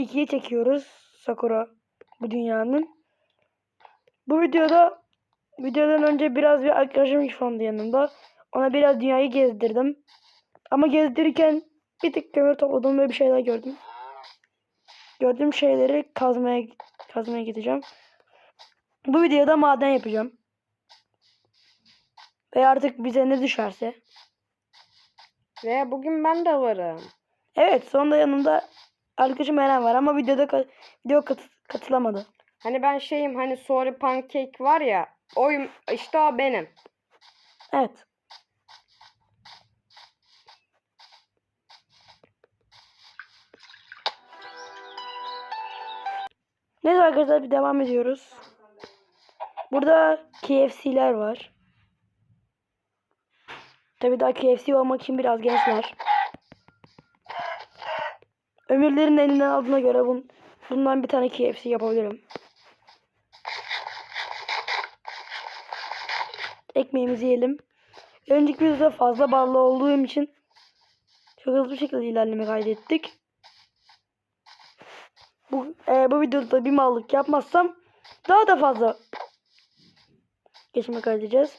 2'yi çekiyoruz. Sakura bu dünyanın. Bu videoda videodan önce biraz bir arkadaşım şu yanımda. Ona biraz dünyayı gezdirdim. Ama gezdirirken bir tık kömür topladım ve bir şeyler gördüm. Gördüğüm şeyleri kazmaya kazmaya gideceğim. Bu videoda maden yapacağım. Ve artık bize ne düşerse. Ve bugün ben de varım. Evet sonunda yanımda arkadaşım Eren var ama videoda ka- video kat- katılamadı. Hani ben şeyim hani sorry pancake var ya. Oyum işte o benim. Evet. Neyse arkadaşlar bir devam ediyoruz. Burada KFC'ler var. Tabi daha KFC olmak için biraz gençler. Ömürlerin elinden aldığına göre bun, bundan bir tane KFC yapabilirim. Ekmeğimizi yiyelim. Önceki videoda fazla ballı olduğum için çok hızlı bir şekilde ilerleme kaydettik. Bu, e, bu videoda bir mallık yapmazsam daha da fazla geçme kaydedeceğiz.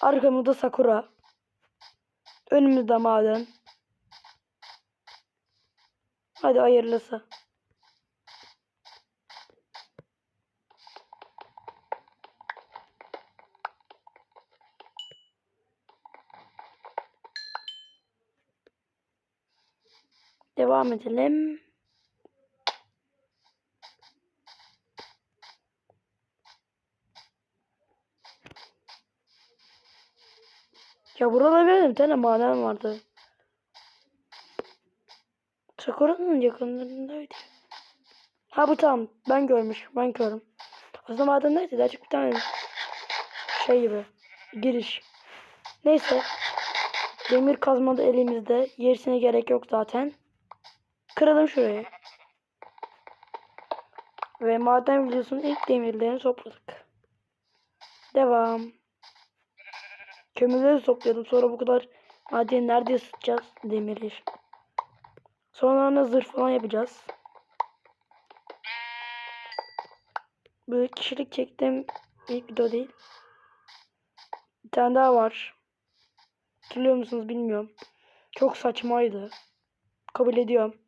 Arkamızda Sakura. Önümüzde maden. Hadi hayırlısı. Devam edelim. Ya burada benim bir tane maden vardı. Sakura'nın yakınlarındaydı. Ha bu tamam. Ben görmüş. Ben görüm. Aslında maden? Daha çok bir tane şey gibi. Giriş. Neyse. Demir kazma da elimizde. Yerisine gerek yok zaten. Kıralım şurayı. Ve maden videosunun ilk demirlerini topladık. Devam. Kömürleri topladım. Sonra bu kadar madeni nerede ısıtacağız? Demiri. Sonra zırh falan yapacağız. Böyle kişilik çektiğim ilk video değil. Bir tane daha var. Hatırlıyor musunuz bilmiyorum. Çok saçmaydı. Kabul ediyorum.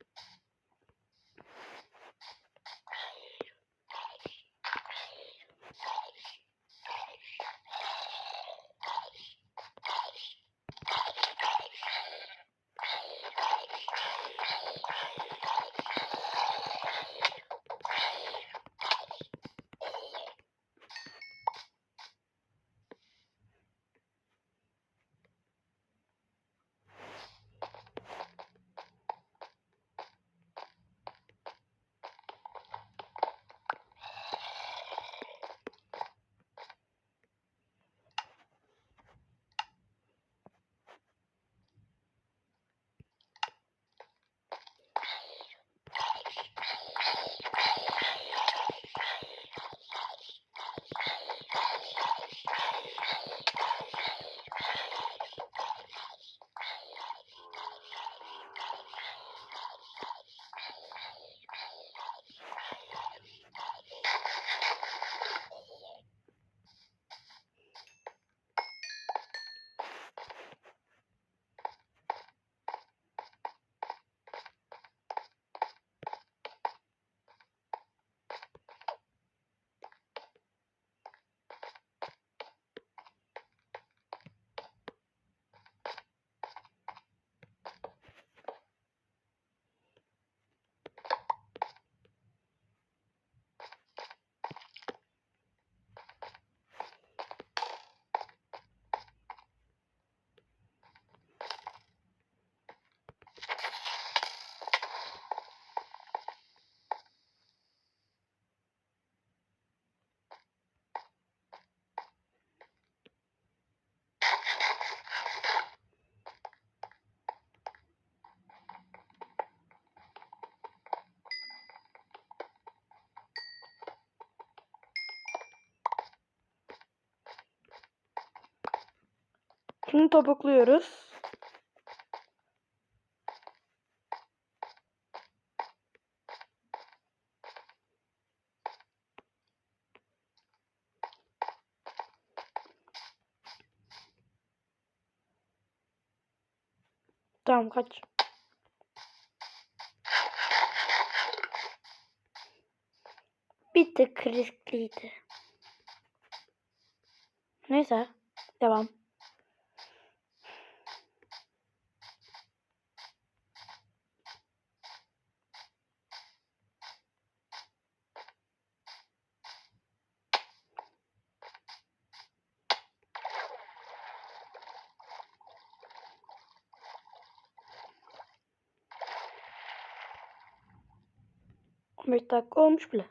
Şunu topukluyoruz. Tamam kaç. Bir tık. Neyse devam. On beş dakika olmuş bile.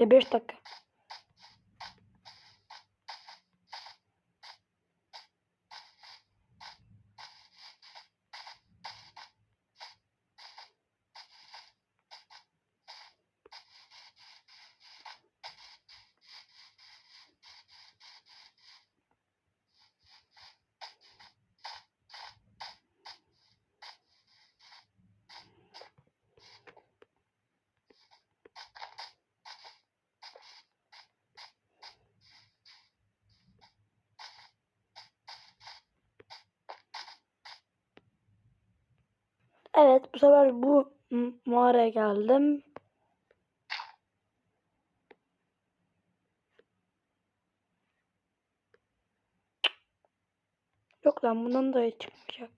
De 5 dakika. Evet bu sefer bu mağaraya geldim. Yok lan bundan da çıkmayacak.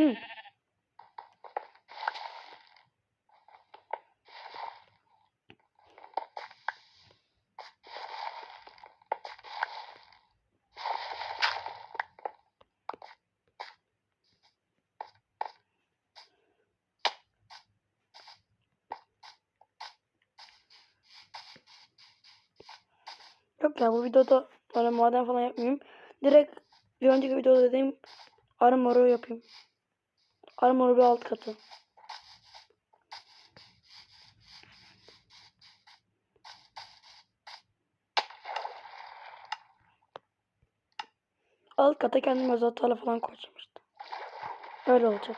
Hı. Yok ya bu videoda böyle maden falan yapmayayım. Direkt bir önceki videoda dediğim armoru yapayım. Armoru bir alt katı. Alt kata kendim özel tala falan koyacağım. Öyle olacak.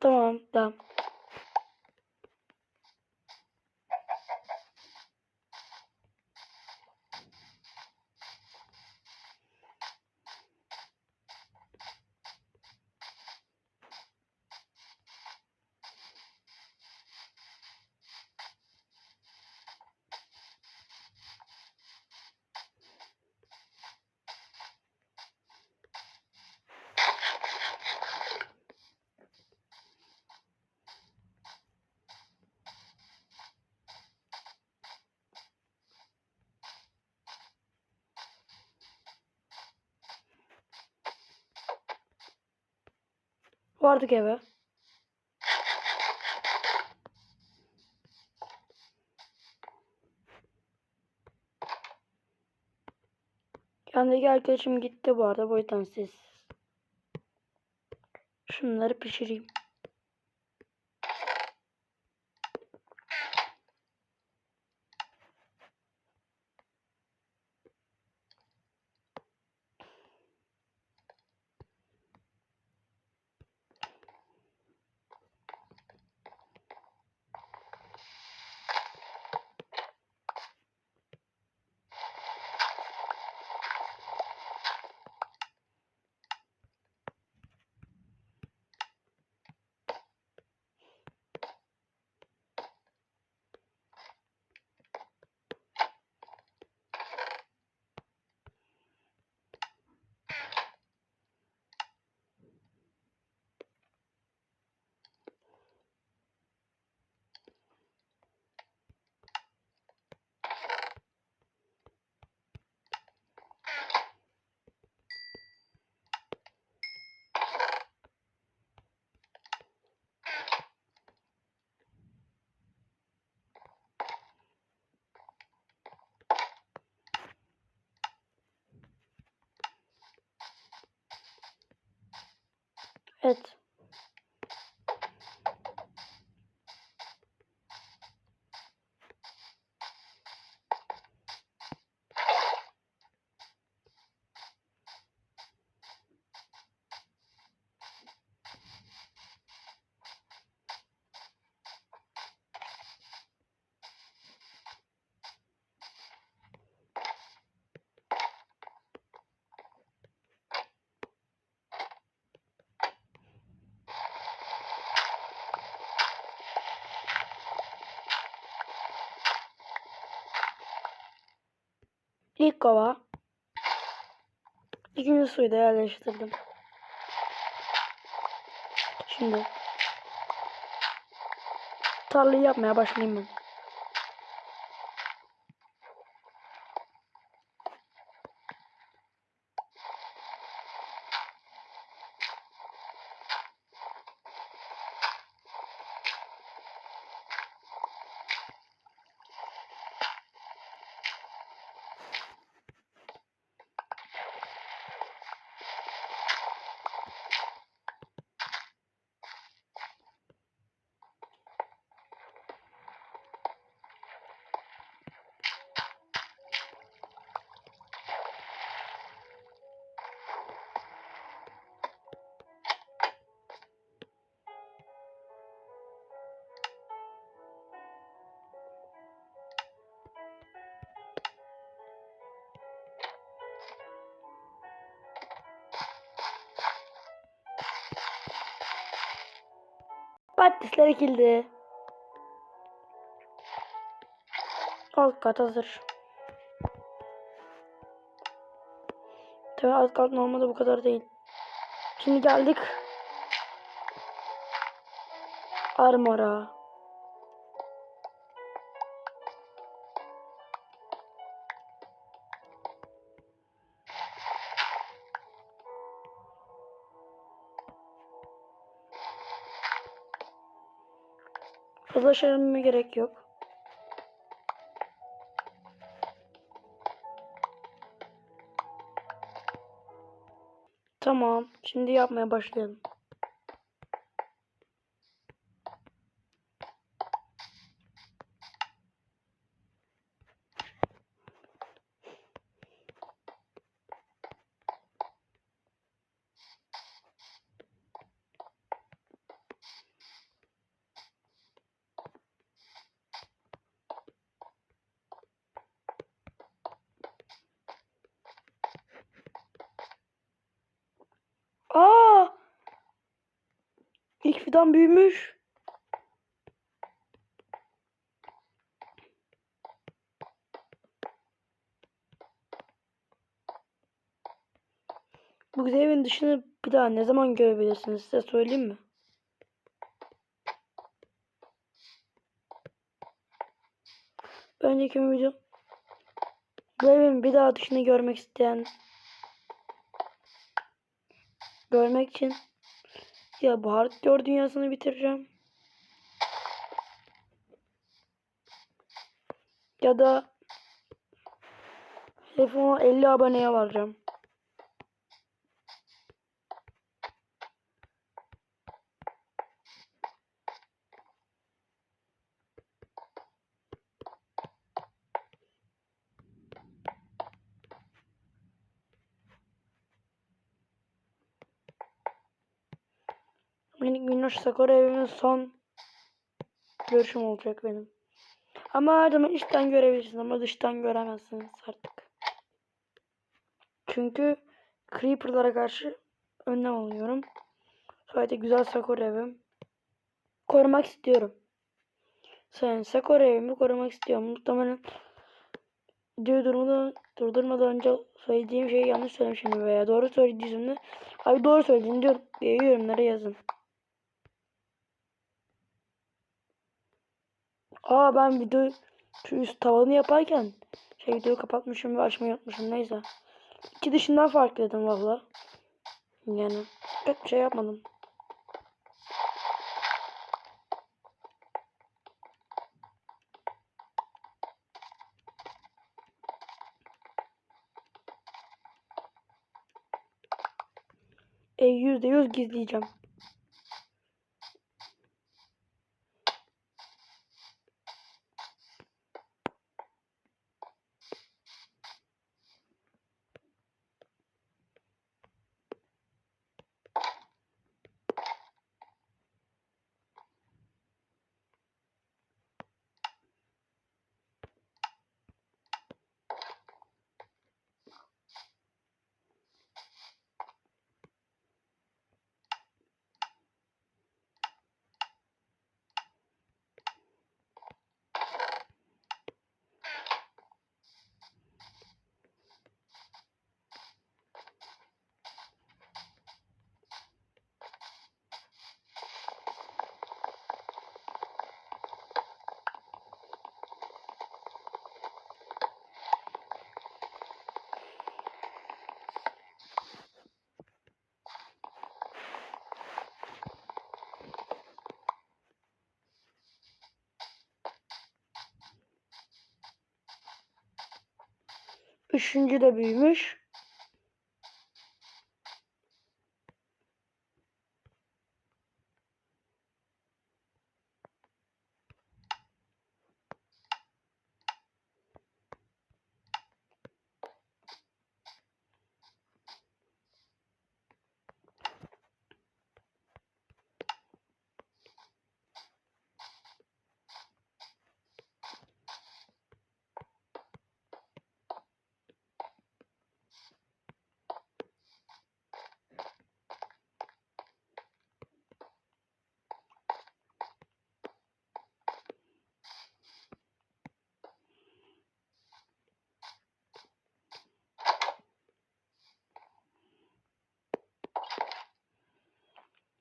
Tamam, tamam. Vardık eve. Kendi arkadaşım gitti bu arada. Bu yüzden siz. Şunları pişireyim. Evet. İlk kova. İkinci suyu da yerleştirdim. Şimdi tarlayı yapmaya başlayayım ben. Patatesler ekildi. Alt kat hazır. Tabii alt kat normalde bu kadar değil. Şimdi geldik. Armora. Fazla şaşırmama gerek yok. Tamam. Şimdi yapmaya başlayalım. Aa! Fidan büyümüş. Bu evin dışını bir daha ne zaman görebilirsiniz size söyleyeyim mi? Önceki video bu evin bir daha dışını görmek isteyen görmek için ya bu hardcore dünyasını bitireceğim. Ya da telefona 50 aboneye varacağım. Minik minnoş Sakura evimin son görüşüm olacak benim. Ama her zaman içten görebilirsiniz ama dıştan göremezsiniz artık. Çünkü Creeper'lara karşı önlem alıyorum. Sadece güzel Sakura evim. Korumak istiyorum. Sayın Sakura evimi korumak istiyorum. Muhtemelen durmadan, durdurmadan önce söylediğim şeyi yanlış söylemişim veya doğru söylediğimde abi doğru söyledin diyor diye yorumlara yazın. Aa ben video şu üst tavanı yaparken şey videoyu kapatmışım ve açmayı unutmuşum neyse. İki dışından farklıydım valla. Yani pek bir şey yapmadım. E yüzde yüz gizleyeceğim. Üçüncü de büyümüş.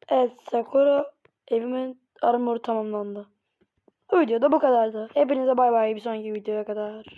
Evet Sakura evimin armoru tamamlandı. Bu videoda bu kadardı. Hepinize bay bay bir sonraki videoya kadar.